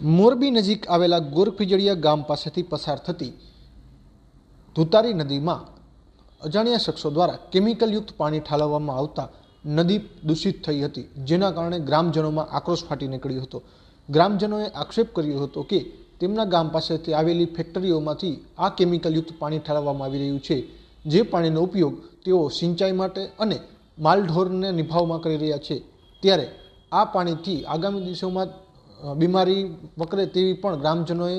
મોરબી નજીક આવેલા ગોરખીજડીયા ગામ પાસેથી પસાર થતી ધુતારી નદીમાં અજાણ્યા શખ્સો દ્વારા કેમિકલયુક્ત પાણી ઠાલવવામાં આવતા નદી દૂષિત થઈ હતી, જેના કારણે ગ્રામજનોમાં આક્રોશ ફાટી નીકળ્યો હતો. ગ્રામજનોએ આક્ષેપ કર્યો હતો કે તેમના ગામ પાસેથી આવેલી ફેક્ટરીઓમાંથી આ કેમિકલયુક્ત પાણી ઠાલવવામાં આવી રહ્યું છે. જે પાણીનો ઉપયોગ તેઓ સિંચાઈ માટે અને માલઢોરને નિભાવમાં કરી રહ્યા છે. ત્યારે આ પાણીથી આગામી દિવસોમાં બીમારી વકરે તેવી પણ ગ્રામજનોએ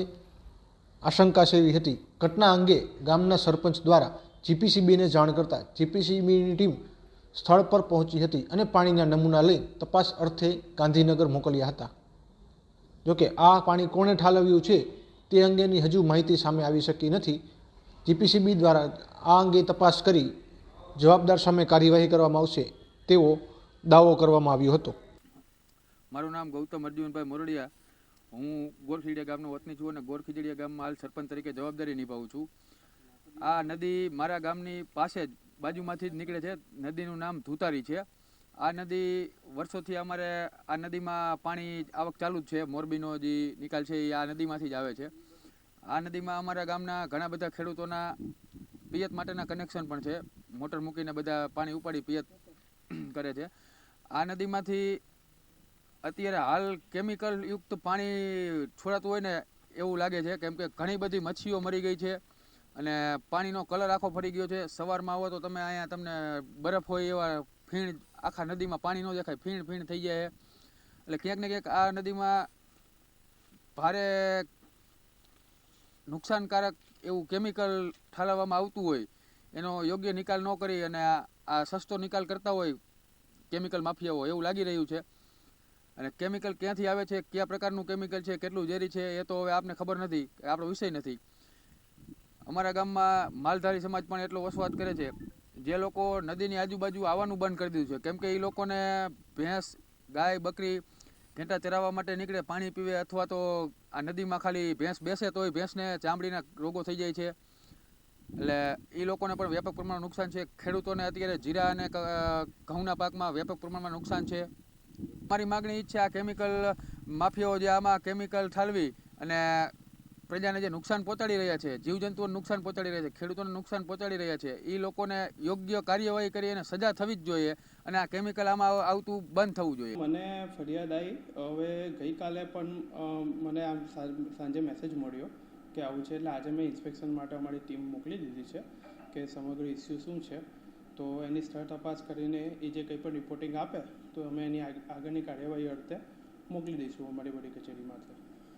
આશંકા સેવી હતી. ઘટના અંગે ગામના સરપંચ દ્વારા જીપીસીબીને જાણ કરતાં જીપીસીબીની ટીમ સ્થળ પર પહોંચી હતી અને પાણીના નમૂના લઈ તપાસ અર્થે ગાંધીનગર મોકલ્યા હતા. જોકે આ પાણી કોણે ઠાલવ્યું છે તે અંગેની હજુ માહિતી સામે આવી શકી નથી. જીપીસીબી દ્વારા આ અંગે તપાસ કરી જવાબદાર સામે કાર્યવાહી કરવામાં આવશે તેવો દાવો કરવામાં આવ્યો હતો. મારું નામ ગૌતમ અર્જુનભાઈ મોરડિયા. હું ગોરખીડિયા ગામનો વતની છું અને ગોરખીજડીયા ગામમાં હાલ સરપંચ તરીકે જવાબદારી નિભાવું છું. આ નદી મારા ગામની પાસે જ બાજુમાંથી જ નીકળે છે. નદીનું નામ ધુતારી છે. આ નદી વર્ષોથી અમારે આ નદીમાં પાણી આવક ચાલુ જ છે. મોરબીનો જે નિકાલ છે એ આ નદીમાંથી જ આવે છે. આ નદીમાં અમારા ગામના ઘણા બધા ખેડૂતોના પિયત માટેના કનેક્શન પણ છે. મોટર મૂકીને બધા પાણી ઉપાડી પિયત કરે છે. આ નદીમાંથી અત્યારે હાલ કેમિકલ યુક્ત પાણી છોડાતું હોય ને એવું લાગે છે, કેમ કે ઘણી બધી મચ્છીઓ મરી ગઈ છે અને પાણીનો કલર આખો ફરી ગયો છે. સવારમાં આવો તો તમે અહીંયા તમને બરફ હોય એવા ફીણ, આખા નદીમાં પાણી ન દેખાય, ફીણ ફીણ થઈ જાય એટલે ક્યાંક ને ક્યાંક આ નદીમાં ભારે નુકસાનકારક એવું કેમિકલ ઠાલવવામાં આવતું હોય, એનો યોગ્ય નિકાલ ન કરી અને આ સસ્તો નિકાલ કરતા હોય કેમિકલ માફિયાઓ, એવું લાગી રહ્યું છે. અને કેમિકલ ક્યાંથી આવે છે, કયા પ્રકારનું કેમિકલ છે, કેટલું ઝેરી છે, એ તો હવે આપને ખબર નથી આપણો વિષય નથી. અમારા ગામમાં માલધારી સમાજ પણ એટલો વસવાટ કરે છે, જે લોકો નદીની આજુબાજુ આવવાનું બંધ કરી દીધું છે. કેમ કે એ લોકોને ભેંસ, ગાય, બકરી ઘેંટા ચરાવવા માટે નીકળે, પાણી પીવે અથવા તો આ નદીમાં ખાલી ભેંસ બેસે તોય ભેંસને ચામડીના રોગો થઈ જાય છે. એટલે એ લોકોને પણ વ્યાપક પ્રમાણમાં નુકસાન છે. ખેડૂતોને અત્યારે જીરા અને ઘઉંના પાકમાં વ્યાપક પ્રમાણમાં નુકસાન છે. મારી માગણી ઈચ્છે આ કેમિકલ માફિયાઓ જે આમાં કેમિકલ ઠાલવી અને પ્રજાને જે નુકસાન પહોંચાડી રહ્યા છે, જીવજંતુઓને નુકસાન પહોંચાડી રહ્યા છે, ખેડૂતોને નુકસાન પહોંચાડી રહ્યા છે એ લોકોને યોગ્ય કાર્યવાહી કરી અને સજા થવી જ જોઈએ અને આ કેમિકલ આમાં આવતું બંધ થવું જોઈએ. મને ફરિયાદ આવી હવે ગઈકાલે પણ મને આમ સાંજે મેસેજ મળ્યો કે આવું છે એટલે આજે મેં ઇન્સ્પેક્શન માટે અમારી ટીમ મોકલી દીધી છે કે સમગ્ર ઇસ્યુ શું છે. તો એની સ્થળ તપાસ કરીને એ જે કંઈ પણ રિપોર્ટિંગ આપે, તો અમે એની આગળની કાર્યવાહી અર્થે મોકલી દઈશું અમારી વડી કચેરીમાંથી